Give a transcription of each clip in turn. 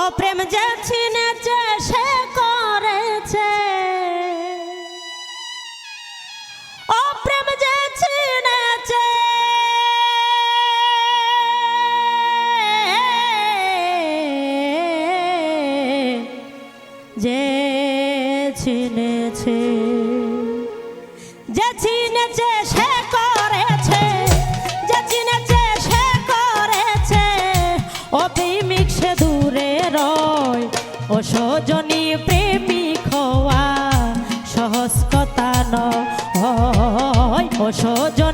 ও প্রেম যে চিনেছে সে করেছে। ও প্রেম যে চিনেছে। যে চিনেছে যে চিনেছে সে দূরে রয়। ও সজনী প্রেমিক হওয়া সহজ কথা নয়। ও সজনী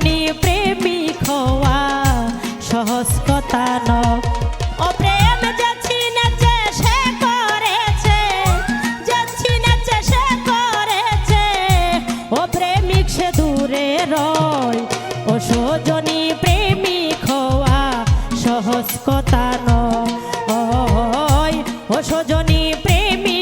সজনী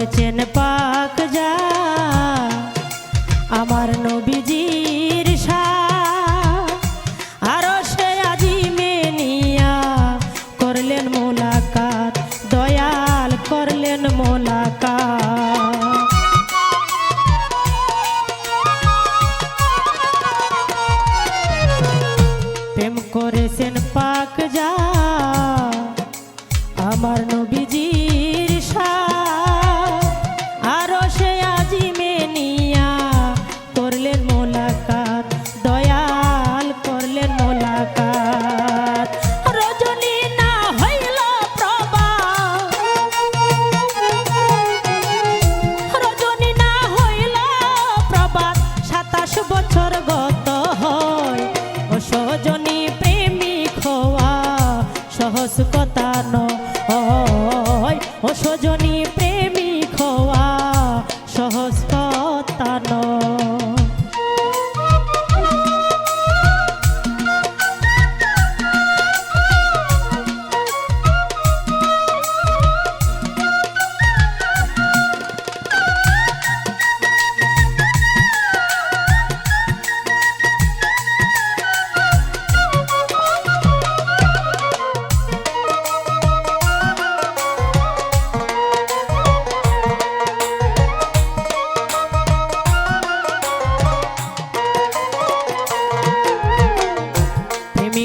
করেছেন পাক যা। আমার নবীজির আরও সে আজি মেনিয়া করলেন মোলাকাত, দয়াল করলেন মোলাকাত। প্রেম করেছেন পাক যা। আমার নবীজির আরও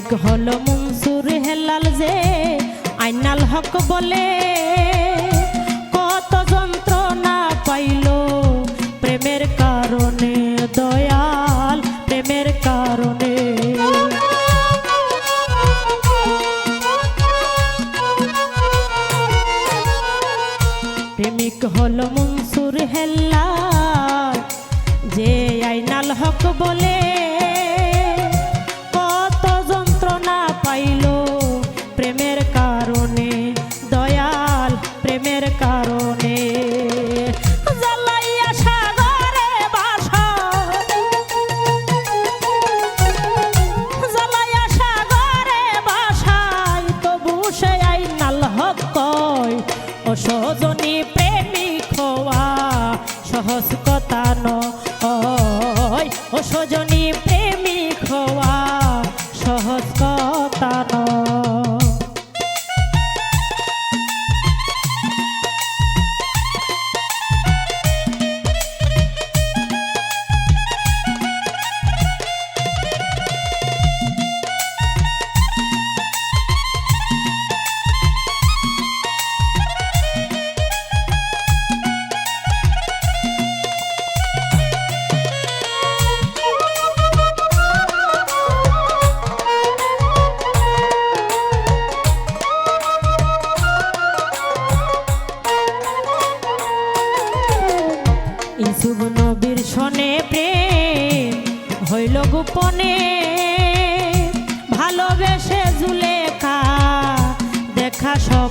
প্রেমিক হলো মনসুর হেলাল যে আইনাল হক বলে। কত যন্ত্রণা পাইল প্রেমের কারণে দয়াল, প্রেমের কারণে। প্রেমিক হলো মনসুর হেল্লাল যে আইনাল হক বলে।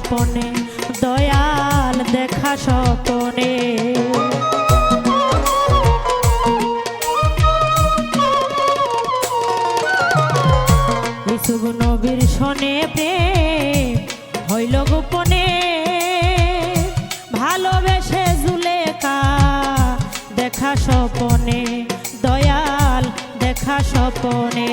স্বপনে, দয়াল দেখা স্বপনে। ইসুব নবীর শনে প্রেম হইল গোপনে। ভালোবেসে জুলেকা দেখা স্বপনে, দয়াল দেখা স্বপনে।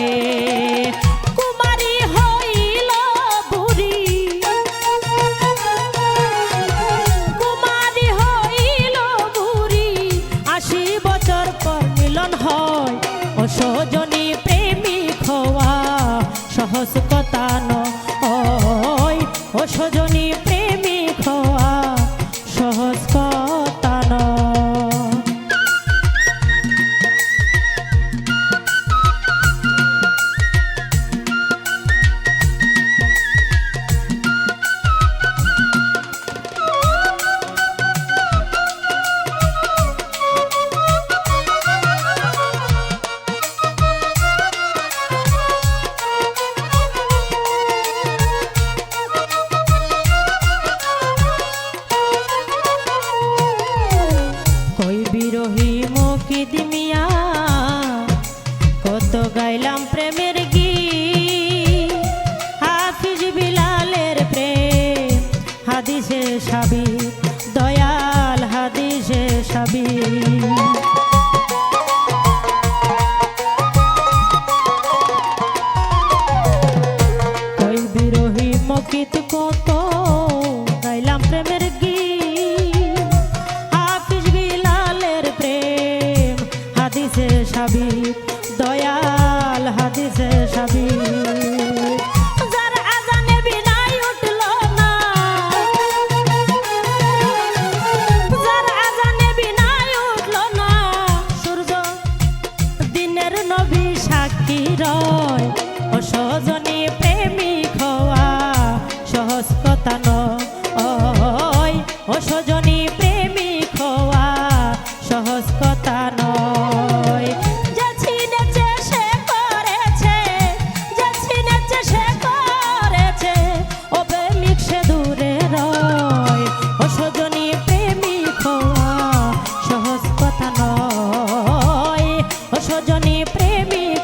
বিরোহী মকিদ মিয়া, কত গাইলাম প্রেমের গি হাফিজ বিলালের প্রেম, হাদিসে সাবি, দয়াল হাদিসে সাবি। habit.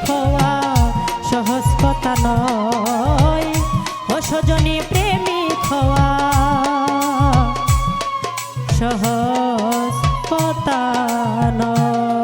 হওয়া সহজ কথা নয় অসজনী প্রেমিক হওয়া সহজ কথা নয়।